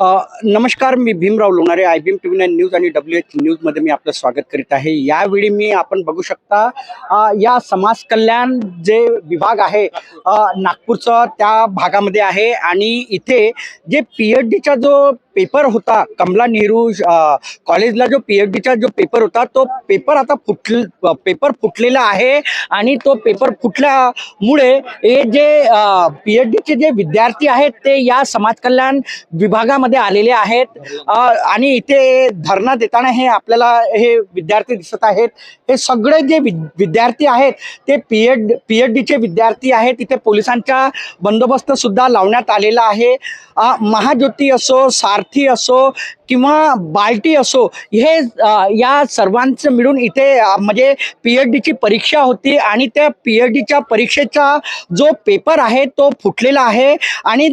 नमस्कार मी Bhimrao Lonare I B M TV nine news news आणि W H न्यूजमध्ये मी आपलं स्वागत करीत आहे. यावेळी मी आपण बघू शकता या समाज कल्याण जे विभाग आहे नागपूरचं त्या भागामध्ये आहे आणि इथे जे पी एच डीचा जो पेपर होता कमला नेहरू कॉलेजला जो पी एच डीचा जो पेपर होता तो पेपर आता फुटल पेपर फुटलेला आहे आणि तो पेपर फुटल्यामुळे हे जे पी एच डीचे जे विद्यार्थी आहेत ते या समाज कल्याण विभागामध्ये आलेले आहेत. आणि इथे धरणा देताना हे आपल्याला हे विद्यार्थी दिसत आहेत. हे सगळे जे वि- विद्यार्थी आहेत ते पी एच पी एच डीचे विद्यार्थी आहेत. इथे पोलिसांचा बंदोबस्त सुद्धा लावण्यात आलेला आहे. महाज्योती असो सार सारथी असो किंवा बाल्टी असो हे या सर्वांचं मिळून इथे म्हणजे पी एच डीची परीक्षा होती आणि त्या पी एच डीच्या परीक्षेचा जो पेपर आहे तो फुटलेला आहे आणि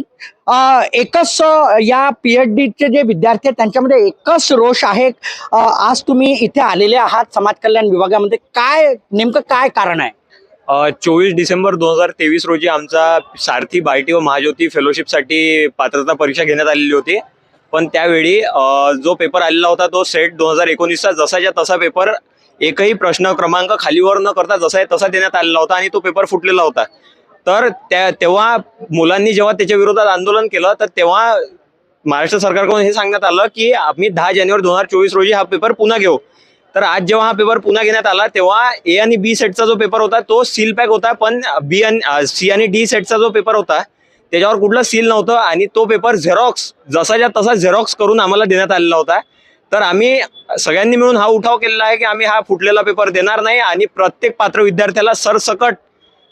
एकच या पी एच डीचे जे विद्यार्थी आहेत त्यांच्यामध्ये एकच रोष आहे आज तुम्ही इथे आलेले आहात समाज कल्याण विभागामध्ये. काय नेमकं काय कारण आहे? चोवीस डिसेंबर दोन हजार तेवीस रोजी आमचा सारथी बाल्टी व महाज्योती फेलोशिपसाठी पात्रता परीक्षा घेण्यात आलेली होती. पण त्यावेळी जो पेपर आलेला होता तो सेट दोन हजार एकोणीसचा जसाच्या तसा पेपर एकही प्रश्न क्रमांक खालीवर न करता जसा आहे तसा देण्यात आलेला होता आणि तो पेपर फुटलेला होता. तर त्या तेव्हा मुलांनी जेव्हा त्याच्या विरोधात आंदोलन केलं तर तेव्हा महाराष्ट्र सरकारकडून हे सांगण्यात आलं की आम्ही दहा जानेवारी दोन हजार चोवीस रोजी हा पेपर पुन्हा घेऊ. तर आज जेव्हा हा पेपर पुन्हा घेण्यात आला तेव्हा ए आणि बी सेटचा जो पेपर होता तो सील पॅक होता पण बी आणि सी आणि डी सेटचा जो पेपर होता त्याच्यावर कुठलं सील नव्हतं आणि तो पेपर झेरॉक्स जसाच्या तसा झेरॉक्स करून आम्हाला देण्यात आलेला होता. तर आम्ही सगळ्यांनी मिळून हा उठाव केलेला आहे की आम्ही हा फुटलेला पेपर देणार नाही आणि प्रत्येक पात्र विद्यार्थ्याला सरसकट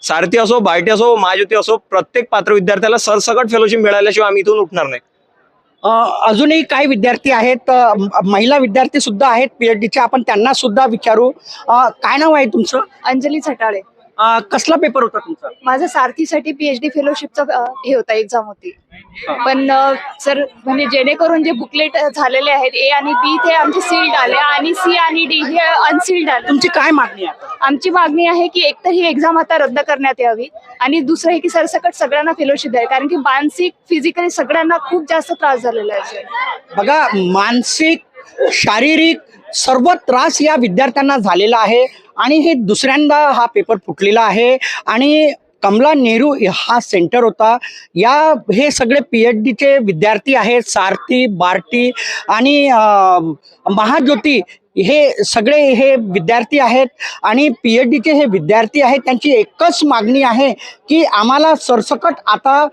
सारथी असो बायटी असो महाज्योती असो प्रत्येक पात्र विद्यार्थ्याला सरसकट फेलोशिप मिळाल्याशिवाय आम्ही इथून उठणार नाही. अजूनही काही विद्यार्थी आहेत महिला विद्यार्थी सुद्धा आहेत पी एच डीचे आपण त्यांना सुद्धा विचारू. काय नाव आहे तुमचं? अंजली छटाळे. अ, कसला पेपर होता तुमचा? माझं सारथीसाठी पीएचडी फेलोशिपचा हे होता एक्झाम होती. पण सर म्हणजे जेणेकरून जे बुकलेट झालेले आहेत ए आणि बी ते आमचे सील्ड आले. आणि सी आणि डी हे अनसील्ड आले. तुमची काय मागणी आहे? आमची मागणी आहे की एकतर ही एक्झाम आता रद्द करण्यात यावी. आणि दुसरं हे की सरसकट सगळ्यांना फेलोशिप द्यावी. कारण की मानसिक फिजिकली सगळ्यांना खूप जास्त त्रास झालेला आहे सर. बघा मानसिक शारीरिक सर्व त्रास या विद्यार्थ्यांना झालेला आहे. आणि हे दुसऱ्यांदा हा पेपर फुटलेला आहे. आणि कमला नेहरू हा सेंटर होता. या हे सगळे पी एच डीचे विद्यार्थी आहेत सारथी बार्टी आणि महाज्योती हे सगळे हे विद्यार्थी आहेत आणि पी एच डीचे हे विद्यार्थी आहेत त्यांची एकच मागणी आहे की आम्हाला सरसकट आता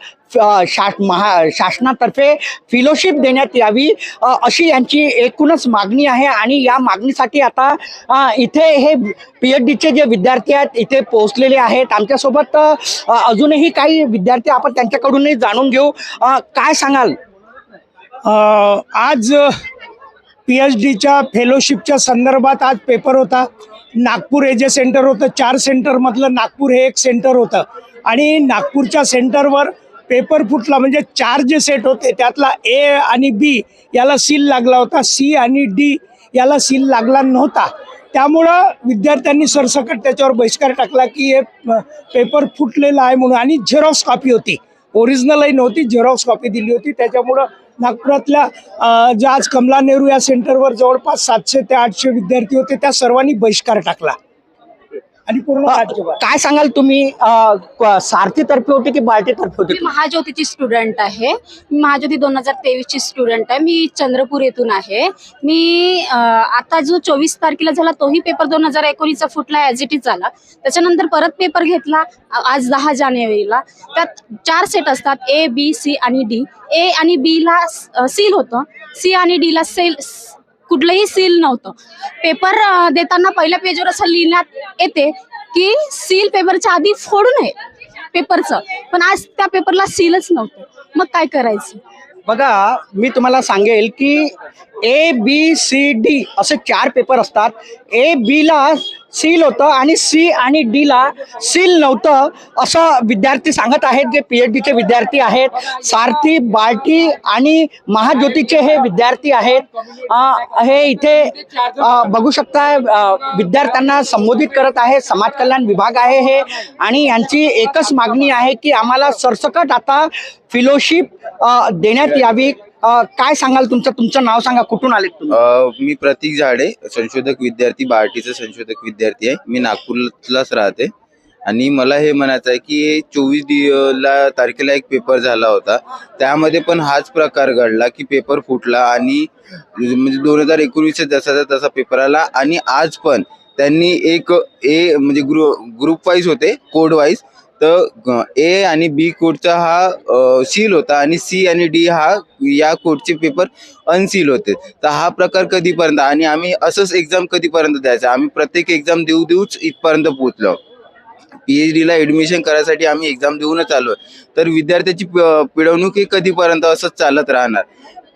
शा महा शासनातर्फे फिलोशिप देण्यात यावी अशी यांची एकूणच मागणी आहे. आणि या मागणीसाठी आता इथे हे पी एच डीचे जे विद्यार्थी आहेत इथे पोहोचलेले आहेत. आमच्यासोबत अजूनही काही विद्यार्थी आपण त्यांच्याकडूनही जाणून घेऊ. काय सांगाल? आज पी एच डीच्या फेलोशिपच्या संदर्भात आज पेपर होता. नागपूर हे जे सेंटर होतं चार सेंटरमधलं नागपूर हे एक सेंटर होतं. आणि नागपूरच्या सेंटरवर पेपर फुटला म्हणजे चार जे सेट होते त्यातला ए आणि बी याला सील लागला होता. सी आणि डी याला सील लागला नव्हता. त्यामुळं विद्यार्थ्यांनी सरसकट त्याच्यावर बहिष्कार टाकला की हे पेपर फुटलेला आहे म्हणून. आणि झेरॉक्स कॉपी होती. ओरिजिनलही नव्हती झेरॉक्स कॉपी दिली होती. त्याच्यामुळं नागपुरातल्या ज्या आज कमला नेहरू या सेंटरवर जवळपास सातशे ते आठशे विद्यार्थी होते त्या सर्वांनी बहिष्कार टाकला. आणि पूर्ण राज्यभर. काय सांगाल तुम्ही? अ, क- सारथीतर्फे होते की बार्टीतर्फे होते? मी महाज्योतीची स्टुडंट आहे. मी महाज्योती दोन हजार तेवीसची स्टुडंट आहे. मी चंद्रपूर येथून आहे. मी आता जो चोवीस तारखेला झाला तोही पेपर दोन हजार एकोणीसचा फुटला ॲज इट इज झाला. त्याच्यानंतर परत पेपर घेतला आज दहा जानेवारीला. त्यात चार सेट असतात ए बी सी आणि डी ए आणि बी ला सील होतं. सी आणि डी ला सेल कुठलंही सील नव्हतं. पेपर देताना पहिल्या पेजवर असं लिहिण्यात येते की सील पेपरच्या आधी फोडू नये पेपरचं पण आज त्या पेपरला सीलच नव्हतं. मग काय करायचं? बघा मी तुम्हाला सांगेल की ए बी सी डी असे चार पेपर असतात. ए बीला सील होतं आणि सी आणि डीला सील नव्हतं असं विद्यार्थी सांगत आहेत. जे पी एच डीचे विद्यार्थी आहेत सारथी बाल्टी आणि महाज्योतीचे हे विद्यार्थी आहेत. हे इथे बघू शकता विद्यार्थ्यांना संबोधित करत आहे. समाज कल्याण विभाग आहे हे. आणि यांची एकच मागणी आहे की आम्हाला सरसकट आता फिलोशिप देण्यात यावी. काय सांगाल तुमचं? तुमचं नाव सांगा. कुठून आले मी प्रतीक झाडे संशोधक विद्यार्थी बार्टीचा संशोधक विद्यार्थी आहे. मी नागपूरलाच राहते. आणि मला हे म्हणायचं आहे की चोवीस ला तारखेला एक पेपर झाला होता. त्यामध्ये पण हाच प्रकार घडला की पेपर फुटला आणि म्हणजे दोन हजार एकोणीसच्या जसाचा तसा पेपर आला. आणि आज पण त्यांनी एक ए म्हणजे ग्रु ग्रुप वाईज होते कोड वाईज. तर ए आणि बी कोडचा हा सील होता आणि सी आणि डी हा या कोडचे पेपर अनसील होते. तर हा प्रकार कधीपर्यंत आणि आम्ही असंच एक्झाम कधीपर्यंत द्यायचा? आम्ही प्रत्येक एक्झाम देऊ देऊच इथपर्यंत पोहोचलो. पी एच डीला ॲडमिशन करायसाठी आम्ही एक्झाम देऊनच आलो तर विद्यार्थ्याची पिळवणूक ही कधीपर्यंत असंच चालत राहणार.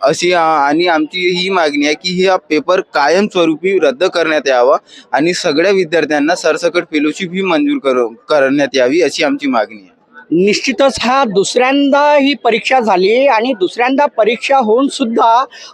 अशी आणि आमची ही मागणी आहे की हा पेपर कायमस्वरूपी रद्द करण्यात यावा आणि सगळ्या विद्यार्थ्यांना सरसकट फेलोशिप ही मंजूर कर करण्यात यावी अशी आमची मागणी आहे. निश्चितच हा दुसऱ्यांदा ही परीक्षा झाली आणि दुसऱ्यांदा परीक्षा होऊन सुद्धा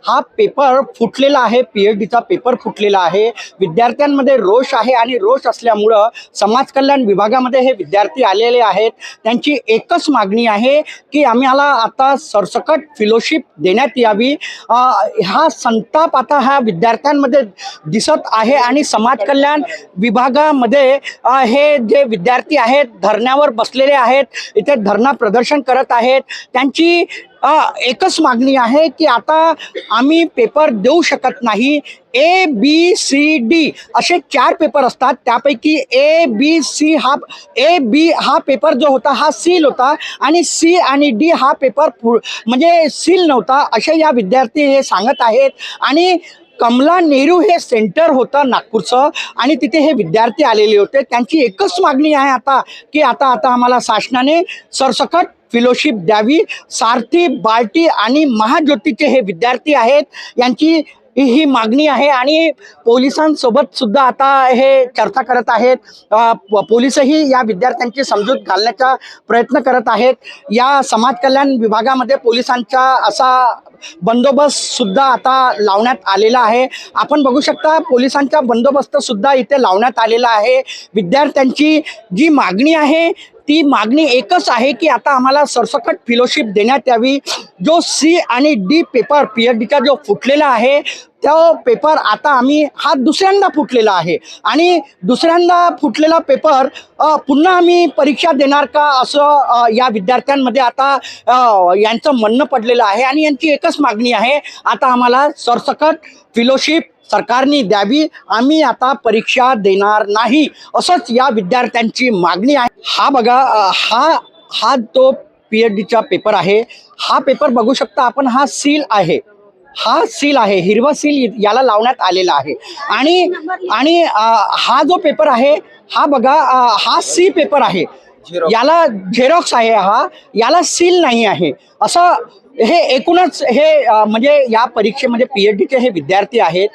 हा पेपर फुटलेला आहे पी एच डीचा पेपर फुटलेला आहे. विद्यार्थ्यांमध्ये रोष आहे आणि रोष असल्यामुळं समाज कल्याण विभागामध्ये हे विद्यार्थी आलेले आहेत. त्यांची एकच मागणी आहे की आम्हाला आता सरसकट फेलोशिप देण्यात यावी. हा संताप आता हा विद्यार्थ्यांमध्ये दिसत आहे आणि समाज कल्याण विभागामध्ये हे जे विद्यार्थी आहेत धरण्यावर बसलेले आहेत इथे धरणा प्रदर्शन करत आहेत. त्यांची एकच मागणी आहे की आता आम्ही पेपर देऊ शकत नाही. ए बी सी डी असे चार पेपर असतात. त्यापैकी ए बी सी हा ए बी हा पेपर जो होता हा सील होता आणि सी आणि डी हा पेपर म्हणजे सील नव्हता. असे या विद्यार्थी हे सांगत आहेत. आणि कमला नेहरू हे सेंटर होतं नागपूरचं आणि तिथे हे विद्यार्थी आलेले होते. त्यांची एकच मागणी आहे आता की आता आता आम्हाला शासनाने सरसकट फेलोशिप द्यावी. सारथी बार्टी आणि महाज्योतीचे हे विद्यार्थी आहेत यांची ही ही मागणी आहे आणि पोलिसांसोबत सुद्धा आता हे चर्चा करत आहेत. पोलिसही या विद्यार्थ्यांची समजूत घालण्याचा प्रयत्न करत आहेत. या समाज कल्याण विभागामध्ये पोलिसांचा असा बंदोबस्त सुद्धा आता लावण्यात आलेला आहे. आपण बघू शकता पोलिसांचा बंदोबस्त सुद्धा इथे लावण्यात आलेला आहे. विद्यार्थ्यांची जी मागणी आहे ती मागणी एकच आहे की आता आम्हाला सरसकट फेलोशिप देण्यात यावी. जो सी आणि डी पेपर पी एच डीचा जो फुटलेला आहे तो पेपर आता आम्ही हा दुसऱ्यांदा फुटलेला आहे. आणि दुसऱ्यांदा फुटलेला पेपर पुन्हा आम्ही परीक्षा देणार का असं या विद्यार्थ्यांमध्ये आता यांचं म्हणणं पडलेलं आहे. आणि यांची एकच मागणी आहे आता आम्हाला सरसकट फिलोशिप सरकारने द्यावी. आम्ही आता परीक्षा देणार नाही असंच या विद्यार्थ्यांची मागणी आहे. हा बघा हा हा तो पी एच डीचा पेपर आहे. हा पेपर बघू शकता आपण हा सील आहे. हा सील आहे हिरवा सील याला लावण्यात आलेला आहे. आणि आणि हा जो पेपर आहे हा बघा हा सी पेपर आहे. याला झेरॉक्स आहे हा. याला सील नाही आहे. असं हे एकूणच हे म्हणजे या परीक्षेमध्ये पी एच डीचे हे विद्यार्थी आहेत.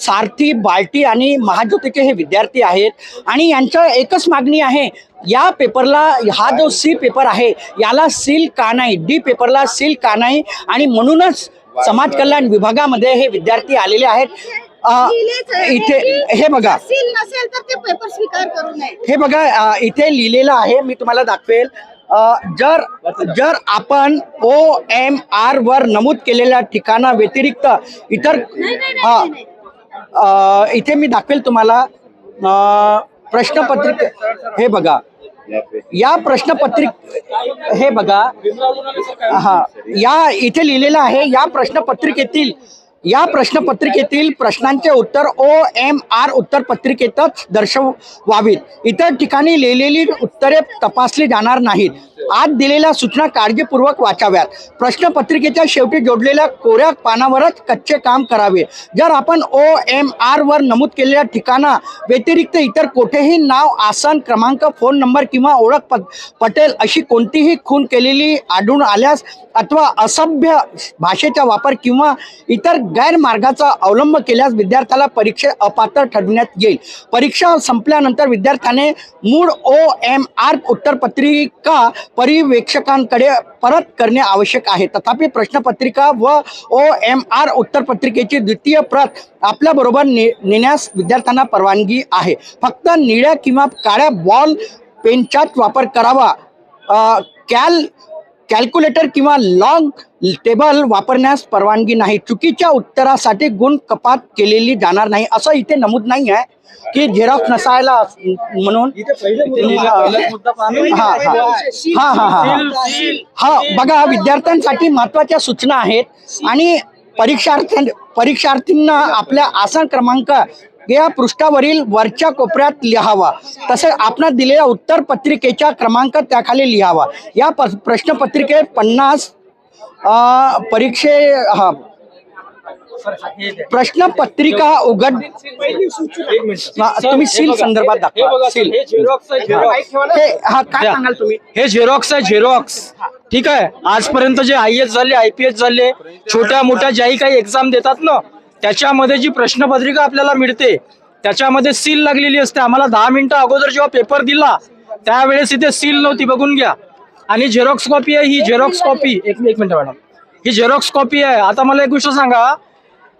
सारथी बाल्टी आणि महाज्योतीचे हे विद्यार्थी आहेत. आणि यांचं एकच मागणी आहे या पेपरला हा जो सी पेपर आहे याला सील का नाही? डी पेपरला सील का नाही? आणि म्हणूनच समाज कल्याण विभागामध्ये हे विद्यार्थी आलेले आहेत. इथे हे बघा. सील नसेल तर ते पेपर स्वीकार करू नये. हे बघा इथे लिहिलेलं आहे मी तुम्हाला दाखवेल. जर जर आपण ओ एम आर वर नमूद केलेल्या ठिकाणा व्यतिरिक्त इतर हा इथे मी दाखवेल तुम्हाला प्रश्नपत्रिके हे बघा. या प्रश्नपत्रिक हे बघा. हा या इथे लिहिलेलं आहे या प्रश्नपत्रिकेतील या प्रश्नपत्रिकेतील प्रश्नांचे उत्तर ओ एम आर उत्तरपत्रिकेतच दर्शवावीत. इतर ठिकाणी लिहिलेली उत्तरे तपासली जाणार नाहीत. आज दिलेल्या सूचना काळजीपूर्वक वाचाव्यात. प्रश्नपत्रिकेच्या शेवटी जोडलेल्या कोऱ्या पानावरच कच्चे काम करावे. जर आपण ओ एम आर वर नमूद केलेल्या ठिकाणा व्यतिरिक्त इतर कोठेही नाव आसन क्रमांक फोन नंबर किंवा ओळख पट पटेल अशी कोणतीही खून केलेली आढळून आल्यास अथवा असभ्य भाषेचा वापर किंवा इतर गैरमार्गाचा अवलंब केल्यास विद्यार्थ्याला परीक्षे अपात्र ठरविण्यात येईल. परीक्षा संपल्यानंतर विद्यार्थ्याने मूळ ओ एम आर उत्तरपत्रिका परिवेक्षकांकडे परत करणे आवश्यक आहे. तथापि प्रश्नपत्रिका व ओ एम आर उत्तरपत्रिकेची द्वितीय प्रत आपल्याबरोबर ने नेण्यास विद्यार्थ्यांना परवानगी आहे. फक्त निळ्या किंवा काळ्या बॉल पेनचाच वापर करावा. कॅल कॅल्क्युलेटर किंवा लॉंग टेबल वापरण्यास परवानगी नाही. चुकीच्या उत्तरासाठी गुण कपात केलेली जाणार नाही. असं इथे नमूद नाही आहे की झेरॉक्स नसायला म्हणून. हा. हा हा. हा हा बघा विद्यार्थ्यांसाठी महत्त्वाच्या सूचना आहेत. आणि परीक्षार्थी परीक्षार्थींना आपल्या आसन क्रमांक या पृष्ठावरील वरच्या कोपऱ्यात लिहावा. तसेच आपण दिलेल्या उत्तर पत्रिकेच्या क्रमांक त्याखाली लिहावा. या प प्रश्नपत्रिकेत पन्नास परीक्षे हा. प्रश्नपत्रिका उघड तुम्ही सील संदर्भात दाखवा. सील. हे हा. काय सांगाल तुम्ही? हे झेरॉक्स आहे झेरॉक्स. ठीक आहे? आजपर्यंत जे आय एस झाले आय पी एस झाले छोट्या मोठ्या ज्याही काही एक्झाम देतात ना त्याच्यामध्ये जी प्रश्नपत्रिका आपल्याला मिळते त्याच्यामध्ये सील लागलेली असते. आम्हाला दहा मिनिटं अगोदर जेव्हा पेपर दिला त्यावेळेस इथे सील नव्हती. बघून घ्या. आणि झेरॉक्स कॉपी आहे ही झेरॉक्स कॉपी एक एक मिनिट मॅडम. ही झेरॉक्स कॉपी आहे. आता मला एक गोष्ट सांगा.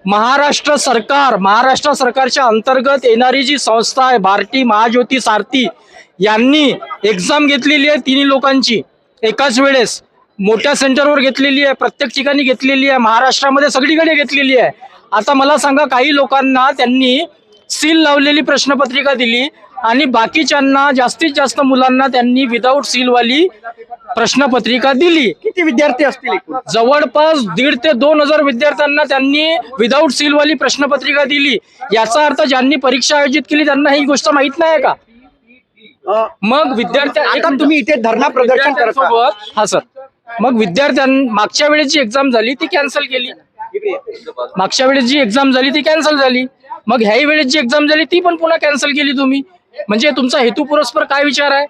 महाराष्ट्र सरकार महाराष्ट्र सरकारच्या अंतर्गत येणारी जी संस्था आहे भारती महाज्योती सारथी यांनी एक्झाम घेतलेली आहे तिन्ही लोकांची. एकाच वेळेस. मोठ्या सेंटरवर घेतलेली आहे प्रत्येक ठिकाणी घेतलेली आहे. महाराष्ट्रामध्ये सगळीकडे घेतलेली आहे. आता मला सांगा काही लोकांना त्यांनी सील लावलेली प्रश्नपत्रिका दिली आणि बाकीच्यांना जास्तीत जास्त मुलांना त्यांनी विदाऊट सीलवाली प्रश्नपत्रिका दिली. किती विद्यार्थी असतील? जवळपास दीड ते दोन हजार विद्यार्थ्यांना त्यांनी विदाऊट सीलवाली प्रश्नपत्रिका दिली. याचा अर्थ ज्यांनी परीक्षा आयोजित केली त्यांना ही गोष्ट माहीत नाही का? मग विद्यार्थ्या एक आता मिनिट. तुम्ही इथे धरणा प्रदर्शन करता हा सर. मग विद्यार्थ्यां मागच्या वेळेस जी एक्झाम झाली ती कॅन्सल केली. मागच्या वेळेस जी एक्झाम झाली ती कॅन्सल झाली. मग ह्याही वेळेस जी एक्झाम झाली ती पण पुन्हा कॅन्सल केली तुम्ही. म्हणजे तुमचा हेतू पुरस्पर काय विचार आहे?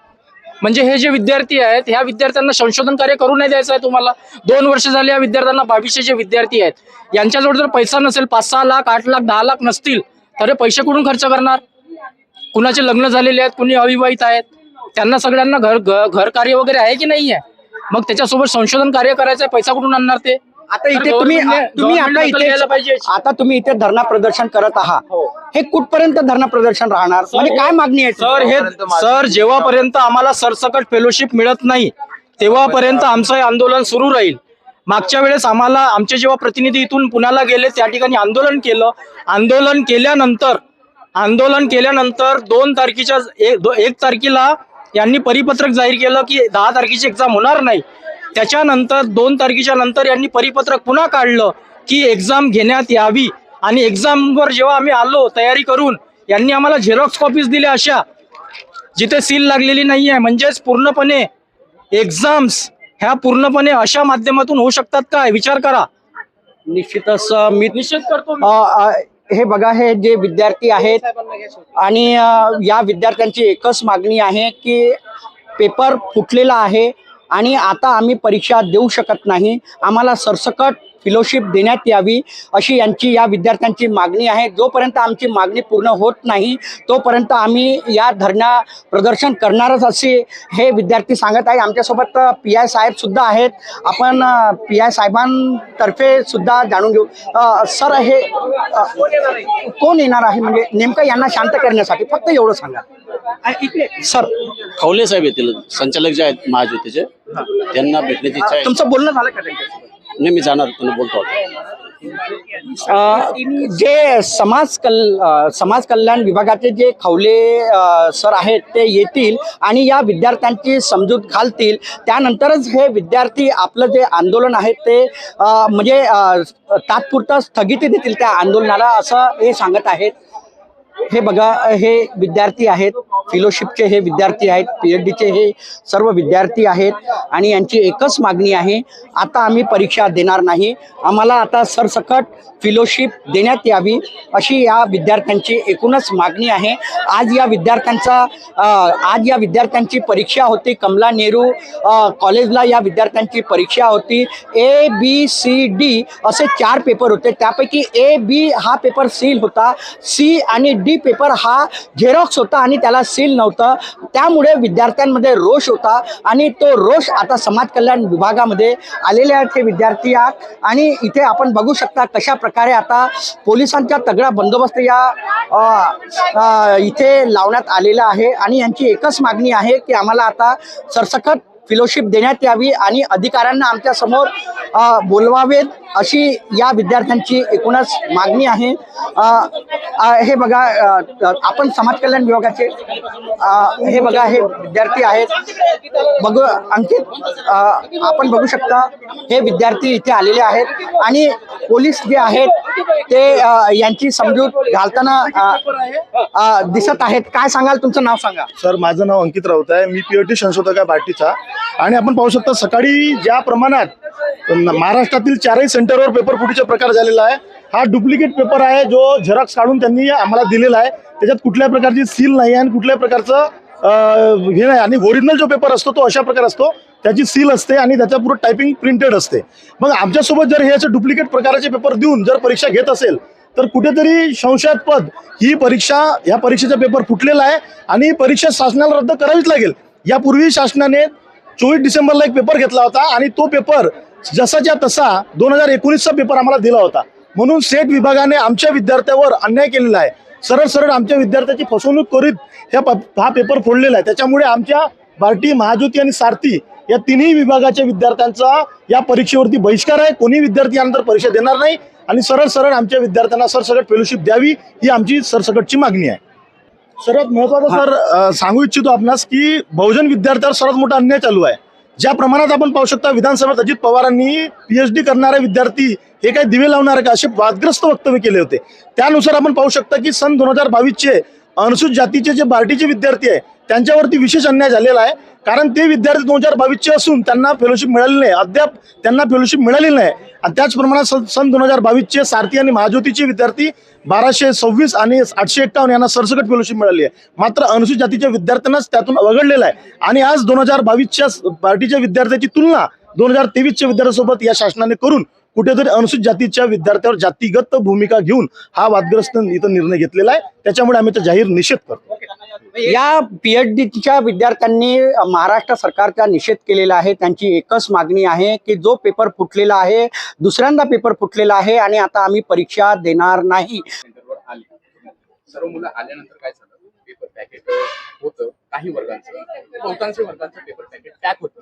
म्हणजे हे जे विद्यार्थी आहेत ह्या विद्यार्थ्यांना संशोधन कार्य करू नाही द्यायचं आहे तुम्हाला? दोन वर्ष झाले या विद्यार्थ्यांना बावीसशे जे विद्यार्थी आहेत यांच्याजवळ जर पैसा नसेल पाच सहा लाख आठ लाख दहा लाख नसतील तर हे पैसे कुठून खर्च करणार? कुणाचे लग्न झालेले आहेत कुणी अविवाहित आहेत? त्यांना सगळ्यांना घर घर कार्य वगैरे आहे की नाही आहे मग त्याच्यासोबत संशोधन कार्य करायचं आहे पैसा कुठून आणणार ते? आता इथे तुम्ही तुम्ही आता इथे आता तुम्ही इथे धरणा प्रदर्शन करत आहात. हे. कुठपर्यंत धरणा प्रदर्शन राहणार? म्हणजे काय मागणी आहे? सर हे सर जेव्हापर्यंत आम्हाला सरसकट फेलोशिप मिळत नाही तेव्हापर्यंत आमचं हे आंदोलन सुरू राहील. मागच्या वेळेस आम्हाला आमचे जेव्हा प्रतिनिधी इथून पुण्याला गेले त्या ठिकाणी आंदोलन केलं. आंदोलन केल्यानंतर आंदोलन केल्यानंतर दोन तारखेच्या एक तारखेला यांनी परिपत्रक जाहीर केलं की दहा तारखेची एक्झाम होणार नाही. त्याच्यानंतर दोन तारखेच्या नंतर यांनी परिपत्रक पुन्हा काढलं की एक्झाम घेण्यात यावी. आणि एक्झामवर जेव्हा आम्ही आलो तयारी करून यांनी आम्हाला झेरॉक्स कॉपीज दिल्या अशा. जिथे सील लागलेली नाही आहे म्हणजेच पूर्णपणे एक्झाम्स ह्या पूर्णपणे अशा माध्यमातून होऊ शकतात काय विचार करा. निश्चितच अ, मी निश्चित करतो हे बघा हे जे विद्यार्थी आहेत आणि या विद्यार्थ्यांची एकच मागणी आहे की पेपर फुटलेला आहे. आणि आता आम्ही परीक्षा देऊ शकत नाही. आम्हाला सरसकट फेलोशिप देण्यात यावी अशी यांची या विद्यार्थ्यांची मागणी आहे. जोपर्यंत आमची मागणी पूर्ण होत नाही तोपर्यंत आम्ही या धरणा प्रदर्शन करणारच असे हे विद्यार्थी सांगत आहे आमच्यासोबत पी आय साहेब सुद्धा आहेत. आपण पी आय साहेबांतर्फे सुद्धा जाणून घेऊ. सर हे कोण येणार आहे? म्हणजे नेमकं यांना शांत करण्यासाठी फक्त एवढं सांगा. इकडे सर. खवले साहेब येतील संचालक जे आहेत महाज्योतीचे त्यांना भेटण्याची इच्छा आहे. तुमचं बोलणं झालं का त्यांच्याशी नाही मी जाणार तुम्ही बोलतो. जे समाज कल समाज कल्याण विभागाचे जे खवले सर आहेत ते येतील आणि या विद्यार्थ्यांची समजूत घालतील. त्यानंतरच हे विद्यार्थी आपलं जे आंदोलन आहे ते म्हणजे तात्पुरता तात्पुरतं स्थगिती देतील त्या आंदोलनाला असं हे सांगत आहेत. हे बघा हे विद्यार्थी आहेत फेलोशिपचे हे विद्यार्थी आहेत पी एच डीचे हे सर्व विद्यार्थी आहेत आणि यांची एकच मागणी आहे आता आम्ही परीक्षा देणार नाही. आम्हाला आता सरसकट फेलोशिप देण्यात यावी अशी या विद्यार्थ्यांची एकूणच मागणी आहे. आज या विद्यार्थ्यांचा आज या विद्यार्थ्यांची परीक्षा होती कमला नेहरू कॉलेजला या विद्यार्थ्यांची परीक्षा होती. ए बी सी डी असे चार पेपर होते त्यापैकी ए बी हा पेपर सील होता. सी आणि डी पेपर हा झेरॉक्स होता आणि त्याला सील नव्हतं. त्यामुळे विद्यार्थ्यांमध्ये रोष होता आणि तो रोष आता समाज कल्याण विभागामध्ये आलेले आहेत हे विद्यार्थी आहेत आणि इथे आपण बघू शकता कशा प्रकारे आता पोलिसांचा तगडा बंदोबस्त या इथे लावण्यात आलेला आहे. आणि यांची एकच मागणी आहे की आम्हाला आता सरसकट फेलोशिप देण्यात यावी आणि अधिकाऱ्यांना आमच्यासमोर बोलवावेत अशी या विद्यार्थ्यांची एकूणच मागणी आहे. हे बघा आपण समाज कल्याण विभागाचे हे बघा हे विद्यार्थी आहेत. बघू अंकित आपण बघू शकता हे विद्यार्थी इथे आलेले आहेत. आणि पोलीस जे आहेत ते यांची समजूत घालताना दिसत आहेत. काय सांगाल? तुमचं नाव सांगा. सर माझं नाव अंकित राऊत आहे. मी पीएटी संशोधक आहे बार्टीचा. आणि आपण पाहू शकता सकाळी ज्या प्रमाणात महाराष्ट्रातील चारही सेंटरवर पेपर फुटीचा प्रकार झालेला आहे. हा डुप्लिकेट पेपर आहे जो झेरॉक्स काढून त्यांनी आम्हाला दिलेला आहे. त्याच्यात कुठल्या प्रकारची सील नाही आणि कुठल्याही प्रकारचं हे नाही. आणि ओरिजिनल जो पेपर असतो तो अशा प्रकार असतो. त्याची सील असते आणि त्याच्या पुढे टायपिंग प्रिंटेड असते. मग आमच्यासोबत जर हे असे डुप्लिकेट प्रकाराचे पेपर देऊन जर परीक्षा घेत असेल तर कुठेतरी संशयास्पद ही परीक्षा या परीक्षेचा पेपर फुटलेला आहे आणि परीक्षा शासनाला रद्द करावीच लागेल. यापूर्वी शासनाने चोवीस डिसेंबरला एक पेपर घेतला होता आणि तो पेपर जसाच्या तसा दोन हजार एकोणीसचा पेपर आम्हाला दिला होता. म्हणून सेट विभागाने आमच्या विद्यार्थ्यावर अन्याय केलेला आहे. सरळ सरळ आमच्या विद्यार्थ्याची फसवणूक करीत ह्या हा पेपर फोडलेला आहे. त्याच्यामुळे आमच्या बार्टी महाज्योती आणि सारथी या तिन्ही विभागाच्या विद्यार्थ्यांचा या परीक्षेवरती बहिष्कार आहे. कोणी विद्यार्थी यानंतर परीक्षा देणार नाही आणि सरळ सरळ आमच्या विद्यार्थ्यांना सरसकट फेलोशिप द्यावी ही आमची सरसकटची मागणी आहे. सर्वात महत्वाचं सर सांगू इच्छितो आपणास की बहुजन विद्यार्थ्यावर सर्वात मोठा अन्याय चालू आहे. ज्या प्रमाणात आपण पाहू शकता विधानसभेत अजित पवारांनी पीएचडी करणारे विद्यार्थी हे काही दिवे लावणारे का असे वादग्रस्त वक्तव्य केले होते. त्यानुसार आपण पाहू शकता की सन दोन हजार बावीसचे अनुसूचित जातीचे जे बार्टीचे विद्यार्थी आहे त्यांच्यावरती विशेष अन्याय झालेला आहे. कारण ते विद्यार्थी दोन हजार बावीसचे असून त्यांना फेलोशिप मिळाली नाही. अद्याप त्यांना फेलोशिप मिळालेली नाही. आणि त्याचप्रमाणे सन सन दोन हजार बावीसचे सारथी आणि महाज्योतीचे विद्यार्थी बाराशे सव्वीस आणि आठशे एक्कावन्न यांना सरसकट फेलोशिप मिळाली आहे. मात्र अनुसूचित जातीच्या विद्यार्थ्यांनाच त्यातून वगळलेलं आहे. आणि आज दोन हजार बावीसच्या पार्टीच्या विद्यार्थ्याची तुलना दोन हजार तेवीसच्या विद्यार्थ्यासोबत या शासनाने करून कुठेतरी अनुसूचित जातीच्या विद्यार्थ्यावर जातीगत भूमिका घेऊन हा वादग्रस्त इथं निर्णय घेतलेला आहे. त्याच्यामुळे आम्ही त्याचा जाहीर निषेध करतो. या पीएचडीच्या विद्यार्थ्यांनी महाराष्ट्र सरकारचा निषेध केलेला आहे. त्यांची एकच मागणी आहे की जो पेपर फुटलेला आहे दुसऱ्यांदा पेपर फुटलेला आहे आणि आता आम्ही परीक्षा देणार नाही. सर्व मुलं आल्यानंतर काय झालं? पेपर पॅकेट होतं काही वर्गांचं. बहुतांश वर्गांचं पेपर पॅकेट पॅक होतं.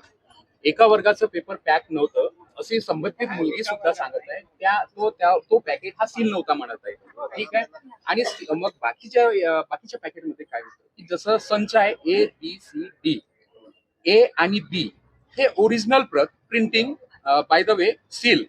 एका वर्गाचं पेपर पॅक नव्हतं. अशी संबंधित मुलगी सुद्धा सांगत आहे. त्या तो त्या तो पॅकेट हा सील नव्हता म्हणत आहे. ठीक आहे? आणि मग बाकीच्या बाकीच्या पॅकेटमध्ये काय होतं? की जसं संच आहे A B C D A आणि बी हे ओरिजिनल प्रत printing by the way seal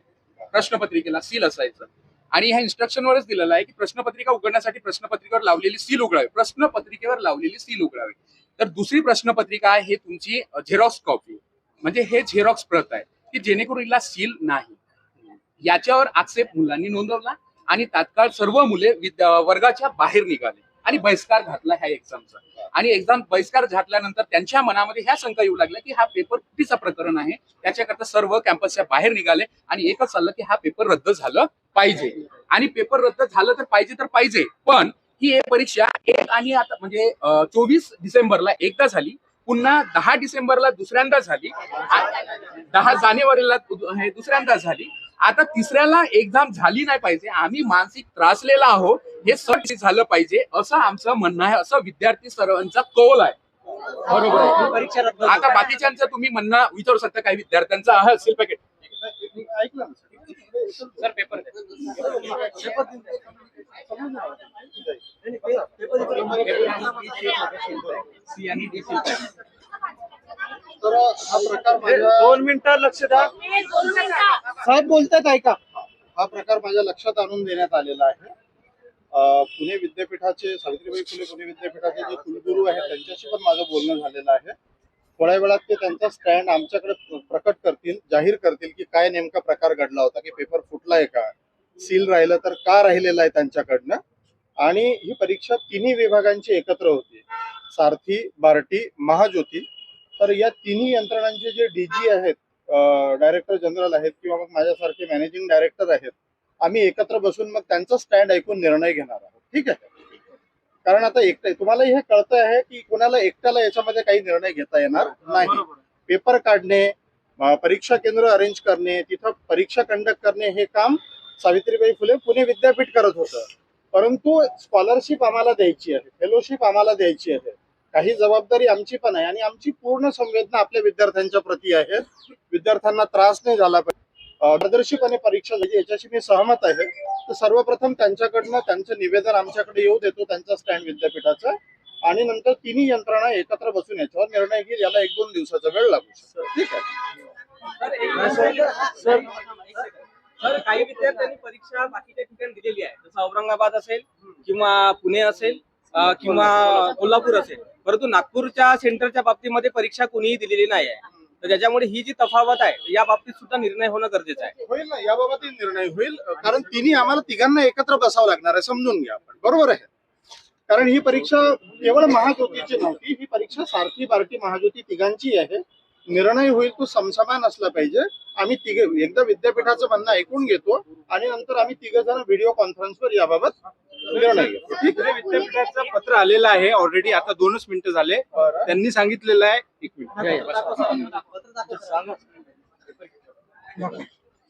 प्रश्नपत्रिकेला seal असायचं. आणि ह्या इन्स्ट्रक्शनवरच दिलेलं आहे की प्रश्नपत्रिका उघडण्यासाठी प्रश्नपत्रिकेवर लावलेली सील उघडावी. प्रश्नपत्रिकेवर लावलेली सील उघडावी. तर दुसरी प्रश्नपत्रिका आहे हे तुमची झेरॉक्स कॉपी म्हणजे हे झेरॉक्स प्रत आहे की जेणेकरून हिला सील नाही. याच्यावर आक्षेप मुलांनी नोंदवला आणि तात्काळ सर्व मुले वर्गाच्या बाहेर निघाले आणि बहिष्कार घातला ह्या एक्झामचा आणि एक्झाम बहिष्कार घातल्यानंतर त्यांच्या मनामध्ये ह्या शंका येऊ लागल्या की हा पेपर कुठेचा प्रकरण आहे त्याच्याकरता सर्व कॅम्पसच्या बाहेर निघाले आणि एकच चाललं की हा पेपर रद्द झालं पाहिजे. आणि पेपर रद्द झालं तर पाहिजे तर पाहिजे पण ही एक परीक्षा एक आणि आता म्हणजे चोवीस डिसेंबरला एकदा झाली. पुन्हा दहा डिसेंबरला दुसऱ्यांदा झाली. दहा जानेवारीला हे दुसऱ्यांदा झाली. आता तिसऱ्याला एक्झाम झाली नाही पाहिजे. आम्ही मानसिक त्रासलेला आहोत. हे सट झालं पाहिजे. असं आमचं म्हणणं आहे. असं विद्यार्थी सर्वांचा कौल आहे. बरोबर आहे. आता बाकीच्यांचं तुम्ही म्हणणं विचारू शकता. काही विद्यार्थ्यांचं आहे. असेल पॅकेट सर? पेपर सी आणि डी तर हा प्रकार दोन मिनिटं लक्ष द्या. साहेब बोलतात ऐका. हा प्रकार माझ्या लक्षात आणून देण्यात आलेला आहे. पुणे विद्यापीठाचे सावित्रीबाई फुले पुणे विद्यापीठाचे जे कुलगुरू आहेत त्यांच्याशी पण माझं बोलणं झालेलं आहे. थोड्या वेळात ते त्यांचा स्टँड आमच्याकडे प्रकट करतील जाहीर करतील की काय नेमका प्रकार घडला होता की पेपर फुटलाय का? सील राहिलं तर का राहिलेलं आहे त्यांच्याकडनं? आणि ही परीक्षा तिन्ही विभागांची एकत्र होती. सारथी बार्टी महाज्योती. तर या तिन्ही यंत्रणांचे जे डीजी आहेत डायरेक्टर जनरल आहेत किंवा मग माझ्यासारखे मॅनेजिंग डायरेक्टर आहेत आम्ही एकत्र बसून मग त्यांचा स्टँड ऐकून निर्णय घेणार आहोत. ठीक आहे? कारण आता एकटं तुम्हाला हे कळतं आहे की कोणाला एकट्याला याच्यामध्ये काही निर्णय घेता येणार नाही. पेपर काढणे परीक्षा केंद्र अरेंज करणे तिथं परीक्षा कंडक्ट करणे हे काम सावित्रीबाई फुले पुणे विद्यापीठ करत होतं. परंतु स्कॉलरशिप आम्हाला द्यायची आहे फेलोशिप आम्हाला द्यायची आहे. काही जबाबदारी आमची पण आहे आणि आमची पूर्ण संवेदना आपल्या विद्यार्थ्यांच्या प्रती आहे. विद्यार्थ्यांना त्रास नाही झाला पाहिजे. पारदर्शीपणे परीक्षा झाली याच्याशी मी सहमत आहे. तर सर्वप्रथम त्यांच्याकडनं त्यांचं निवेदन आमच्याकडे येऊ देतो त्यांचा स्टँड विद्यापीठाचा. आणि नंतर तिन्ही यंत्रणा एकत्र बसून याच्यावर निर्णय घेईल. याला एक दोन दिवसाचा वेळ लागू शकतो. ठीक आहे? सर काही विद्यार्थ्यांनी परीक्षा बाकीच्या ठिकाणी दिलेली आहे. जसं औरंगाबाद असेल किंवा पुणे असेल किंवा कोल्हापूर असेल. परंतु नागपूरच्या सेंटरच्या बाबतीमध्ये परीक्षा कुणीही दिलेली नाही आहे. तर त्याच्यामुळे ही जी तफावत आहे या बाबतीत सुद्धा निर्णय होणं गरजेचं आहे. होईल ना याबाबतही निर्णय होईल. कारण तिन्ही आम्हाला तिघांना एकत्र बसावं लागणार आहे समजून घ्या आपण. बरोबर आहे. कारण ही परीक्षा केवळ महाज्योतीची नव्हती ही परीक्षा सारखी बारकी महाज्योती तिघांची आहे. निर्णय होईल तो समसमान असला पाहिजे. आम्ही तिघे एकदा विद्यापीठाचं म्हणणं ऐकून घेतो आणि नंतर आम्ही तिघ जण व्हिडिओ कॉन्फरन्सवर याबाबत विद्यापीठाचं पत्र आलेलं आहे ऑलरेडी आता दोनच मिनिटं झाले. त्यांनी सांगितलेलं आहे एक मिनिट.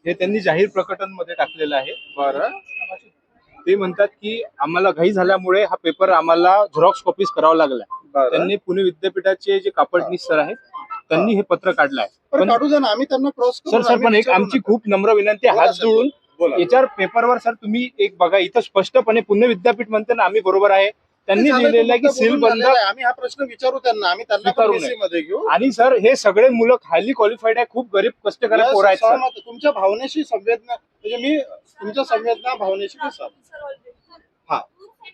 हे त्यांनी जाहीर प्रकटनमध्ये टाकलेलं आहे. बरं. ते म्हणतात की आम्हाला घाई झाल्यामुळे हा पेपर आम्हाला झेरॉक्स कॉपीज करावा लागला त्यांनी पुणे विद्यापीठाचे जे कापडनीस सर आहेत त्यांनी हे पत्र काढलं आहे पण आम्ही त्यांना क्रॉस सर सर पण एक आमची खूप नम्र विनंती हात जोडून याच्यावर पेपरवर सर तुम्ही एक बघा इथं स्पष्टपणे पुणे विद्यापीठ म्हणते ना आम्ही बरोबर आहे. त्यांनी लिहिलेलं आहे की सील बंद आम्ही हा प्रश्न विचारू त्यांना. आम्ही त्यांना घेऊ. आणि सर हे सगळे मुलं हायली क्वालिफाईड आहे खूप गरीब कष्टकरी पोरं आहेत. तुमच्या भावनेशी संवेदना म्हणजे मी तुमच्या संवेदना भावनेशी हा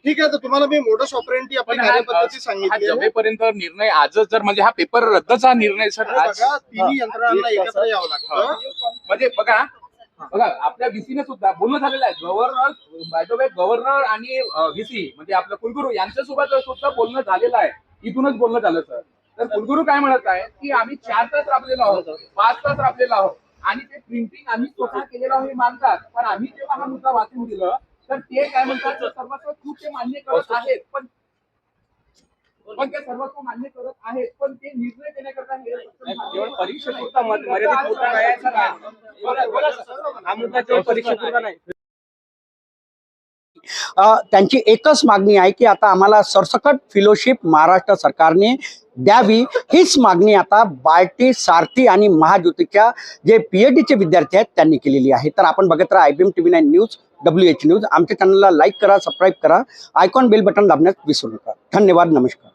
ठीक आहे तर तुम्हाला मी मोडस ऑपरेंटी आपली पण हा- कार्यपद्धती सांगितली. जमेपर्यंत निर्णय आजच जर म्हणजे हा पेपर रद्दचा निर्णय सर अरे आज बघा तिन्ही यंत्रणांना एकत्र यावं लागतं. म्हणजे बघा बघा आपल्या व्हीसीने सुद्धा बोलणं झालेलं आहे. Governor by the way governor आणि व्हीसी म्हणजे आपलं कुलगुरू यांच्या सोबत सुद्धा बोलणं झालेलं आहे. इथूनच बोलणं झालं सर तर कुलगुरू काय म्हणत आहे की आम्ही चार तास राबलेलो आहोत पाच तास राबलेलो आहोत आणि ते प्रिंटिंग आम्ही स्वतः केलेलं आहे हे मानतात. पण आम्ही जेव्हा हा मुद्दा वाचून दिलं तर ते काय म्हणतात सर्वस्व खूप ते मान्य करत आहेत. पण पण ते सर्वस्व मान्य करत आहेत पण ते निर्णय देण्याकरता हे मर्यादित मुद्दा नाही हा. केवळ परीक्षेपुरता नाही. त्यांची एकच मागणी आहे की आता आम्हाला सरसकट फेलोशिप महाराष्ट्र सरकारने द्यावी. हीच मागणी आता बार्टी सारथी आणि महाज्योतीच्या जे पी एच डीचे विद्यार्थी आहेत त्यांनी केलेली आहे. तर आपण बघत राहा I B M T V nine news W H news. आमच्या चॅनलला लाईक करा सबस्क्राईब करा. आयकॉन बेल बटन दाबण्यास विसरू नका. धन्यवाद नमस्कार.